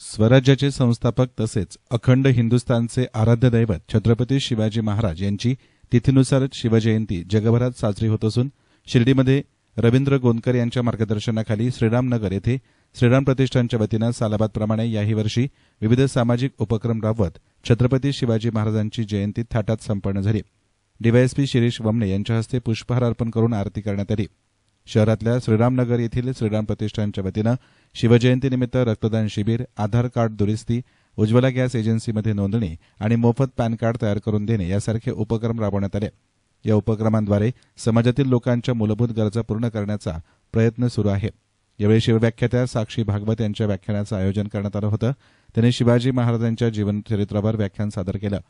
स्वराज्याचे संस्थापक तसेच अखंड हिंदुस्थानचे आराध्य दैवत छत्रपती शिवाजी महाराज यांची तिथीनुसार शिवजयंती जगभरात साजरी होत असून शिर्डीमध्ये रवींद्र गोंदकर यांच्या मार्गदर्शनाखाली श्रीरामनगर येथे श्रीराम प्रतिष्ठानच्या वतीनं सालाबादप्रमाणे याही वर्षी विविध सामाजिक उपक्रम राबवत छत्रपती शिवाजी महाराजांची जयंती थाटात संपन्न झाली. डीवायएसपी शिरीष वमने यांच्या हस्ते पुष्पहार अर्पण करून आरती करण्यात आली. शहरातल्या श्रीरामनगर येथील श्रीराम प्रतिष्ठानच्या वतीनं शिवजयंतीनिमित्त रक्तदान शिबिर आधार कार्ड दुरुस्ती उज्ज्वला गॅस एजन्सीमध्ये नोंदणी आणि मोफत पॅन कार्ड तयार करून देणे यासारखे उपक्रम राबवण्यात आले. या उपक्रमांद्वारे समाजातील लोकांच्या मूलभूत गरजा पूर्ण करण्याचा प्रयत्न सुरू आहे. यावेळी शिवव्याख्यात्या साक्षी भागवत यांच्या व्याख्यानाचं आयोजन करण्यात आलं होतं. त्यांनी शिवाजी महाराजांच्या जीवनचरित्रावर व्याख्यान सादर केलं.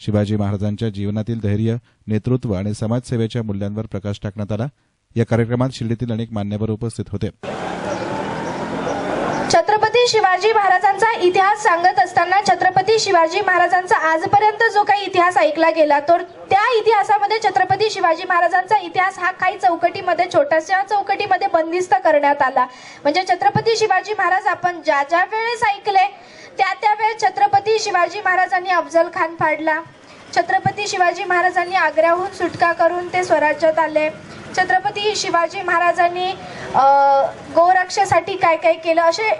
शिवाजी महाराजांच्या जीवनातील धैर्य नेतृत्व आणि समाजसेवेच्या मूल्यांवर प्रकाश टाकण्यात आला. या कार्यक्रमात शिर्डीतील अनेक मान्यवर उपस्थित होते. छत्रपती शिवाजी महाराजांचा इतिहास सांगत असताना छत्रपती शिवाजी महाराजांचा आजपर्यंत जो काही इतिहास ऐकला गेला तर त्या इतिहासामध्ये छत्रपती शिवाजी महाराजांचा इतिहास हा काही चौकटीमध्ये छोट्याशा चौकटीमध्ये बंदिस्त करण्यात आला. म्हणजे छत्रपती शिवाजी महाराज आपण ज्या ज्या वेळेस ऐकले त्या त्या वेळेस छत्रपती शिवाजी महाराजांनी अफजल खान फाडला. छत्रपती शिवाजी महाराजांनी आग्र्याहून सुटका करून ते स्वराज्यात आले. छत्रपती शिवाजी महाराजांनी गोरक्षासाठी काय काय केलं? असे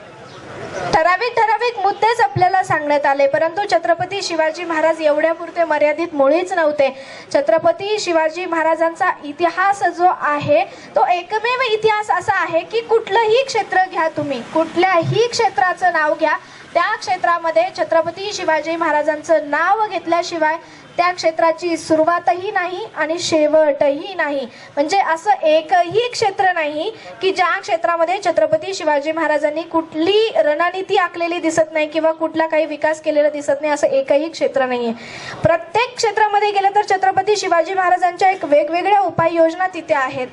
ठराविक ठराविक मुद्देच आपल्याला सांगण्यात आले. परंतु छत्रपती शिवाजी महाराज एवढ्यापुरते मर्यादित मुळीच नव्हते. छत्रपती शिवाजी महाराजांचा इतिहास जो आहे तो एकमेव इतिहास असा आहे की कुठलंही क्षेत्र घ्या तुम्ही. कुठल्याही क्षेत्राचं नाव घ्या. त्या क्षेत्रामध्ये छत्रपती शिवाजी महाराजांचं नाव घेतल्याशिवाय त्या क्षेत्राची सुरुवातही नाही आणि शेवटही नाही. म्हणजे असं एकही क्षेत्र नाही की ज्या क्षेत्रामध्ये छत्रपती शिवाजी महाराजांनी कुठली रणनीती आखलेली दिसत नाही किंवा कुठला काही विकास केलेला दिसत नाही असं एकही क्षेत्र नाहीये. प्रत्येक क्षेत्रामध्ये गेलं तर छत्रपती शिवाजी महाराजांच्या एक वेगवेगळ्या उपाययोजना तिथे आहेत.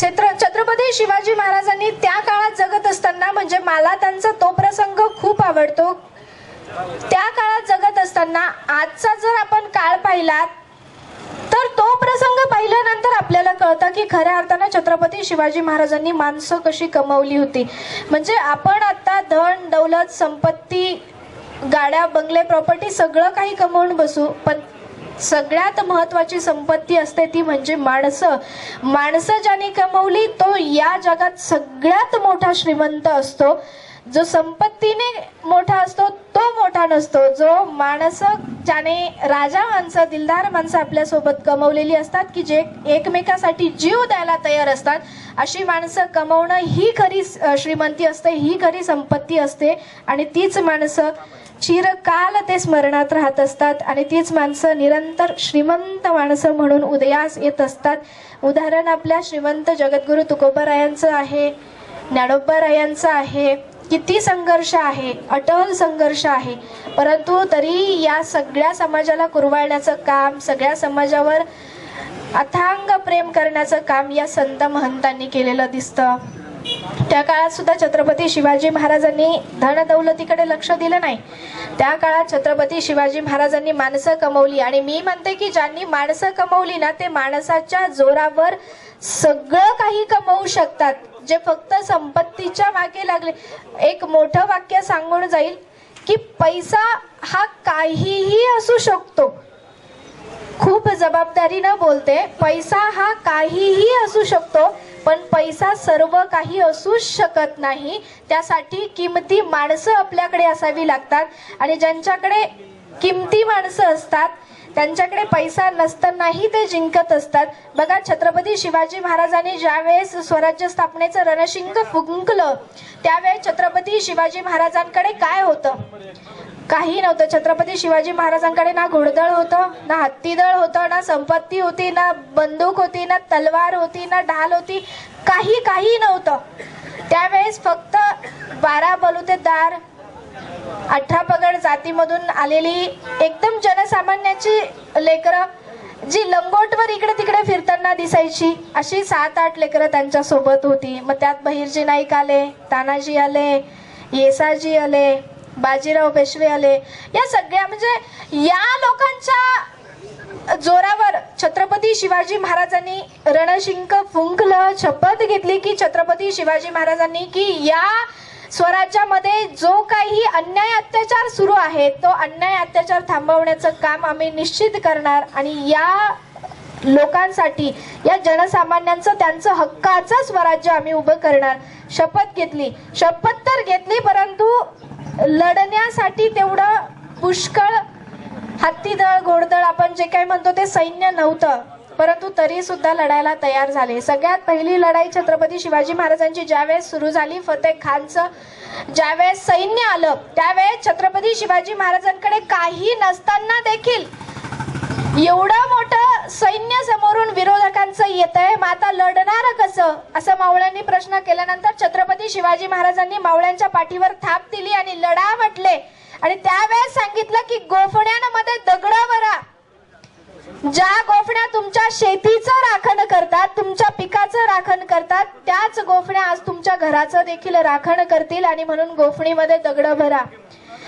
छत्र छत्रपती शिवाजी महाराजांनी त्या काळात जगत असताना म्हणजे मला त्यांचा तो प्रसंग खूप आवडतो. त्या काळात जगत असताना आजचा जर आपण काळ पाहिला तर तो प्रसंग पाहिल्यानंतर आपल्याला कळतं की खऱ्या अर्थानं छत्रपती शिवाजी महाराजांनी माणसं कशी कमवली होती. म्हणजे आपण आता धन दौलत संपत्ती गाड्या बंगले प्रॉपर्टी सगळं काही कमवून बसू पण सगळ्यात महत्वाची संपत्ती असते ती म्हणजे माणसं. माणसं ज्याने कमवली तो या जगात सगळ्यात मोठा श्रीमंत असतो. जो संपत्तीने मोठा असतो तो मोठा नसतो. जो माणसं ज्याने राजा माणसं दिलदार माणसं आपल्यासोबत कमवलेली असतात की जे एकमेकासाठी जीव द्यायला तयार असतात अशी माणसं कमवणं ही खरी श्रीमंती असते ही खरी संपत्ती असते. आणि तीच माणसं चिरकाल ते स्मरणात राहत असतात. आणि तीच माणसं निरंतर श्रीमंत माणसं म्हणून उदयास येत असतात. उदाहरण आपल्या श्रीमंत जगद्गुरु तुकोबारायांचं आहे ज्ञानोबारायांचं आहे किती संघर्ष आहे अटल संघर्ष आहे. परंतु तरी या सगळ्या समाजाला कुरवाळण्याचं काम सगळ्या समाजावर अथांग प्रेम करण्याचं काम या संत महंतांनी केलेलं दिसतं. त्या काळात सुद्धा छत्रपती शिवाजी महाराजांनी धन दौलतीकडे लक्ष दिलं नाही. त्या काळात छत्रपती शिवाजी महाराजांनी माणसं कमवली आणि मी म्हणते की ज्यांनी माणसं कमवली ना ते माणसाच्या जोरावर सगळं काही कमवू शकतात. जे फक्त संपत्तीच्या मागे लागले. एक मोठं वाक्य सांगून जाईल की पैसा हा काहीही असू शकतो. खूप जबाबदारीनं बोलते. पैसा हा काहीही असू शकतो पण पैसा सर्व काही असू शकत नाही. त्यासाठी किमती माणसं आपल्याकडे असावी लागतात. आणि ज्यांच्याकडे किमती माणसं असतात त्यांच्याकडे पैसा नसतानाही ते जिंकत असतात. बघा छत्रपती शिवाजी महाराजांनी ज्यावेळेस स्वराज्य स्थापनेचं रणशिंग फुंकलं त्यावेळेस छत्रपती शिवाजी महाराजांकडे काय होतं? काही नव्हतं. छत्रपती शिवाजी महाराजांकडे ना घोडदळ होतं ना हत्तीदळ होतं ना संपत्ती होती ना बंदूक होती ना तलवार होती ना ढाल होती. काही काही नव्हतं. त्यावेळेस फक्त बारा बलुतेदार अठरा पगड जातीमधून आलेली एकदम जनसामान्याची लेकरं जी लंगोटवर इकडे तिकडे फिरताना दिसायची अशी सात आठ लेकरं त्यांच्यासोबत होती. मग त्यात बहिरजी नाईक आले तानाजी आले येसाजी आले बाजीराव पेशवे आले. या सगळ्या म्हणजे या लोकांच्या जोरावर छत्रपती शिवाजी महाराजांनी रणशिंक फुंकलं शपथ घेतली की छत्रपती शिवाजी महाराजांनी की या स्वराज्यामध्ये जो काही अन्याय अत्याचार सुरू आहे तो अन्याय अत्याचार थांबवण्याचं काम आम्ही निश्चित करणार आणि या लोकांसाठी या जनसामान्यांचं त्यांचं हक्काचं स्वराज्य आम्ही उभं करणार. शपथ घेतली. शपथ तर घेतली परंतु लढण्यासाठी तेवढं पुष्कळ हत्तीदळ घोडदळ आपण जे काही म्हणतो ते सैन्य नव्हतं. परंतु तरी सुद्धा लढायला तयार झाले. सगळ्यात पहिली लढाई छत्रपती शिवाजी महाराजांची ज्यावेळेस सुरू झाली फतेह खानचं ज्यावेळेस सैन्य आलं त्यावेळेस छत्रपती शिवाजी महाराजांकडे काही नसताना देखील एवढं मोठं सैन्य समोरून विरोधकांचं येत आहे मग आता लढणार कसं? असं मावळ्यांनी प्रश्न केल्यानंतर छत्रपती शिवाजी महाराजांनी मावळ्यांच्या पाठीवर थाप दिली आणि लढा म्हटले. आणि त्यावेळेस सांगितलं की गोफण्यांमध्ये दगड भरा. ज्या गोफण्या तुमच्या शेतीचं राखण करतात तुमच्या पिकाचं राखण करतात त्याच गोफण्या आज तुमच्या घराचं देखील राखण करतील आणि म्हणून गोफणीमध्ये दगड भरा.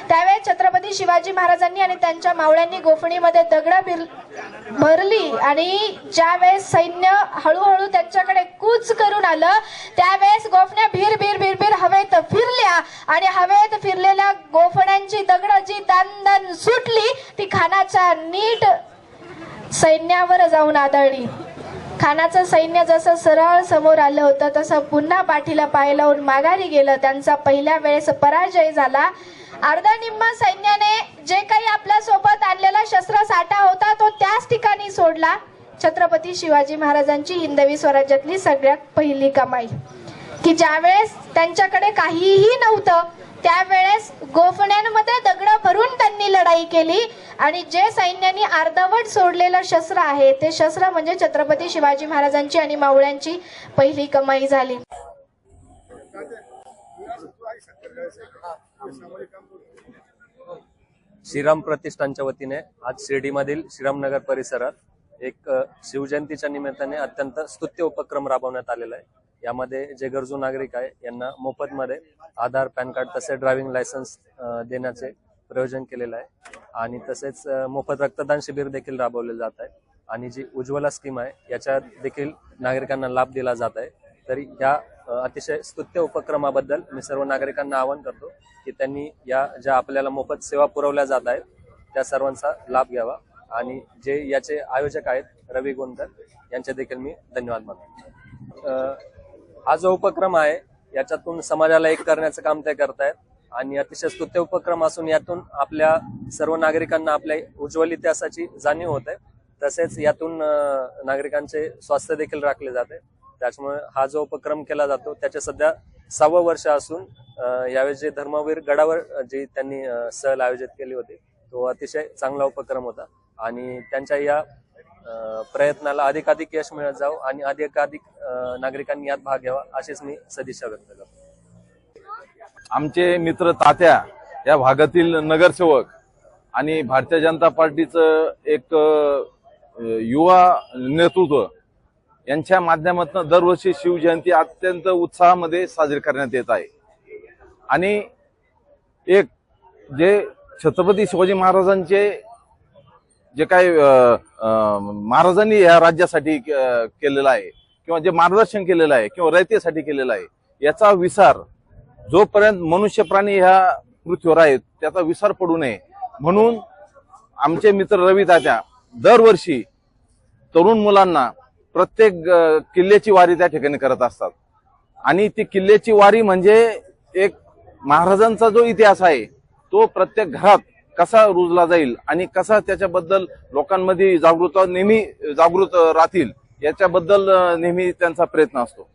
त्यावेळेस छत्रपती शिवाजी महाराजांनी आणि त्यांच्या मावळ्यांनी गोफणीमध्ये दगड भरली आणि ज्यावेळेस सैन्य हळूहळू त्यांच्याकडे कूच करून आलं त्यावेळेस गोफण्या भीर भीर भीर भीर हवेत फिरल्या आणि हवेत फिरलेल्या गोफण्यांची दगड जी दन दन सुटली ती खानाच्या नीट सैन्यावर जाऊन आदळली. खानाचं सैन्य जसं सरळ समोर आलं होतं तसं पुन्हा पाठीला पाय लावून माघारी गेलं. त्यांचा पहिल्या वेळेस पराजय झाला. अर्धा निम्मा सैन्याने जे काही आपल्यासोबत आणलेला शस्त्र साठा होता तो त्याच ठिकाणी सोडला. छत्रपती शिवाजी महाराजांची हिंदवी स्वराज्यातली सगळ्यात पहिली कमाई. की ज्यावेळेस त्यांच्याकडे काहीही नव्हतं त्यावेळेस गोफण्यांमध्ये दगड भरून त्यांनी लढाई केली आणि जे सैन्याने अर्धवट सोडलेलं शस्त्र आहे ते शस्त्र म्हणजे छत्रपती शिवाजी महाराजांची आणि मावळ्यांची पहिली कमाई झाली. श्रीराम प्रतिष्ठानच्या वतीने आज शिर्डीमधील श्रीरामनगर परिसरात एक शिवजयंतीच्या निमित्ताने अत्यंत स्तुत्य उपक्रम राबवण्यात आलेला आहे. यामध्ये जे गरजू नागरिक आहे यांना मोफतमध्ये आधार पॅन कार्ड तसे ड्रायव्हिंग लायसन्स देण्याचे प्रयोजन केलेलं आहे. आणि तसेच मोफत रक्तदान शिबिर देखील राबवले जात आहे. आणि जी उज्ज्वला स्कीम आहे याच्यात देखील नागरिकांना लाभ दिला जात आहे. तरी या अतिशय स्तुत्य उपक्रमाबद्दल मी सर्व नागरिकांना आवाहन करतो की त्यांनी या ज्या आपल्याला मोफत सेवा पुरवल्या जात आहेत त्या सर्वांचा लाभ घ्यावा. आणि जे याचे आयोजक आहेत रवी गोंदकर यांचे देखील मी धन्यवाद मानतो. हा जो उपक्रम आहे याच्यातून समाजाला एक करण्याचं काम ते करतायत आणि अतिशय स्तुत्य उपक्रम असून यातून आपल्या सर्व नागरिकांना आपल्या उज्ज्वल इतिहासाची जाणीव होते. तसेच यातून नागरिकांचे स्वास्थ्य देखील राखले जाते. त्याच्यामुळे हा जो उपक्रम केला जातो त्याचे सध्या सहावं वर्ष असून यावेळी जे धर्मवीर गडावर जी त्यांनी सहल आयोजित केली होती तो अतिशय चांगला उपक्रम होता. आणि त्यांच्या या प्रयत्नाला अधिकाधिक यश मिळत जावं आणि अधिकाधिक नागरिकांनी यात भाग घ्यावा अशीच मी सदिच्छा व्यक्त करतो. आमचे मित्र तात्या या भागातील नगरसेवक आणि भारतीय जनता पार्टीचं एक युवा नेतृत्व यांच्या माध्यमातून दरवर्षी शिवजयंती अत्यंत उत्साहामध्ये साजरी करण्यात येत आहे. आणि एक जे छत्रपती शिवाजी महाराजांचे जे काही महाराजांनी या राज्यासाठी केलेलं आहे किंवा जे मार्गदर्शन केलेलं आहे किंवा रयतेसाठी केलेलं आहे याचा विसार जोपर्यंत मनुष्य प्राणी ह्या पृथ्वीवर आहेत त्याचा विसार पडू नये. म्हणून आमचे मित्र रवी तात्या दरवर्षी तरुण मुलांना प्रत्येक किल्ल्याची वारी त्या ठिकाणी करत असतात. आणि ती किल्ल्याची वारी म्हणजे एक महाराजांचा जो इतिहास आहे तो प्रत्येक घरात कसा रुजला जाईल आणि कसा त्याच्याबद्दल लोकांमध्ये जागृत नेहमी जागृत राहतील याच्याबद्दल नेहमी त्यांचा प्रयत्न असतो.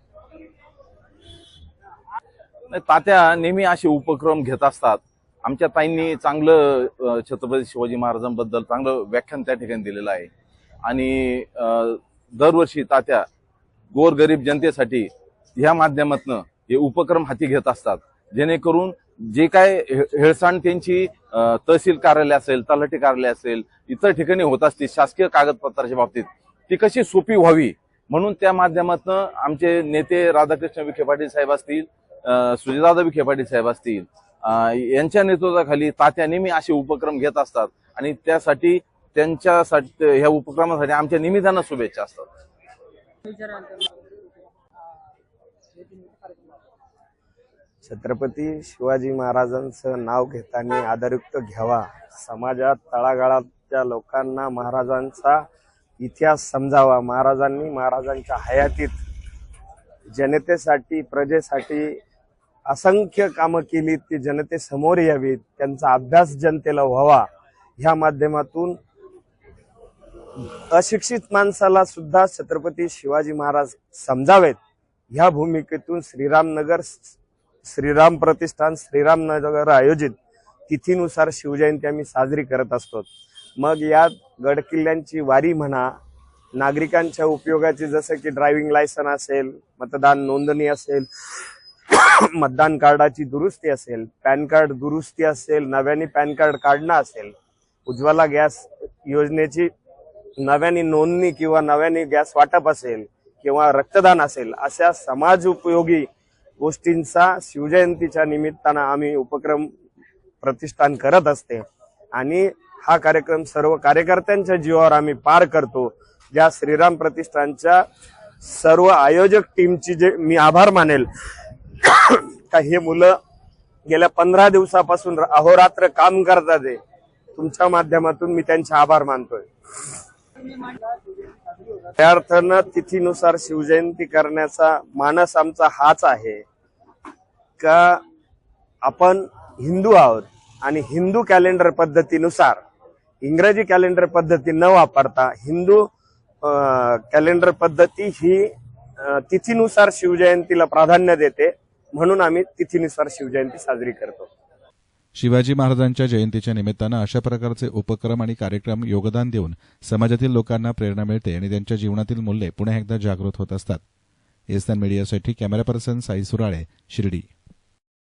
तात्या नेहमी असे उपक्रम घेत असतात. आमच्या ताईंनी चांगलं छत्रपती शिवाजी महाराजांबद्दल चांगलं व्याख्यान त्या ठिकाणी दिलेलं आहे. आणि दरवर्षी तात्या गोरगरीब जनतेसाठी ह्या माध्यमातून हे उपक्रम हाती घेत असतात. जेणेकरून जे काय हेळसांड त्यांची तहसील कार्यालय असेल तलाठी कार्यालय असेल इतर ठिकाणी होत असतील शासकीय कागदपत्राच्या बाबतीत ती कशी सोपी व्हावी? म्हणून त्या माध्यमातून आमचे नेते राधाकृष्ण विखे पाटील साहेब असतील सुजयदादा विखे पाटील साहेब असतील यांच्या नेतृत्वाखाली तात्या नेहमी असे उपक्रम घेत असतात आणि त्यासाठी त्यांच्यासाठी ह्या उपक्रमासाठी आमच्या निमित्तानं शुभेच्छा असतात. छत्रपती शिवाजी महाराजांचं नाव घेताना आदरयुक्त घ्यावा. समाजात तळागाळातल्या लोकांना महाराजांचा इतिहास समजावा. महाराजांनी महाराजांच्या हयातीत जनतेसाठी प्रजेसाठी असंख्य कामं केली ती जनतेसमोर यावीत त्यांचा अभ्यास जनतेला व्हावा. ह्या माध्यमातून अशिक्षित माणसाला सुद्धा छत्रपती शिवाजी महाराज समजावेत. ह्या भूमिकेतून श्रीरामनगर श्रीराम प्रतिष्ठान श्रीरामनगर आयोजित. तिथीनुसार शिवजयंती आम्ही साजरी करत असतो. मग यात गडकिल्ल्यांची वारी म्हणा नागरिकांच्या उपयोगाची जसं की ड्रायव्हिंग लायसन असेल मतदान नोंदणी असेल मतदान कार्डाची दुरुस्ती असेल पॅन कार्ड दुरुस्ती असेल नव्याने पॅन कार्ड काढणं असेल उज्ज्वला गॅस योजनेची नव्याने नोंदणी किंवा नव्याने गॅस वाटप असेल किंवा रक्तदान असेल अशा समाज उपयोगी गोष्टींचा शिवजयंतीच्या निमित्तानं आम्ही उपक्रम प्रतिष्ठान करत असते. आणि हा कार्यक्रम सर्व कार्यकर्त्यांच्या जीवावर आम्ही पार करतो. ज्या श्रीराम प्रतिष्ठानच्या सर्व आयोजक टीमची जे मी आभार मानेल. का हे मुलं गेल्या पंधरा दिवसापासून अहोरात्र काम करतात तुमच्या माध्यमातून मी त्यांचे आभार मानतोय. त्या अर्थानं तिथीनुसार शिवजयंती करण्याचा मानस आमचा हाच आहे. का आपण हिंदू आहोत आणि हिंदू कॅलेंडर पद्धतीनुसार इंग्रजी कॅलेंडर पद्धती न वापरता हिंदू कॅलेंडर पद्धती ही तिथीनुसार शिवजयंतीला प्राधान्य देते. म्हणून आम्ही तिथीनुसार शिवजयंती साजरी करतो. शिवाजी महाराजांच्या जयंतीच्या निमित्तानं अशा प्रकारचे उपक्रम आणि कार्यक्रम योगदान देऊन समाजातील लोकांना प्रेरणा मिळते आणि त्यांच्या जीवनातील मूल्ये पुन्हा एकदा जागृत होत असतात. एसन मीडियासाठी कॅमेरा पर्सन साई सुराळे शिर्डी.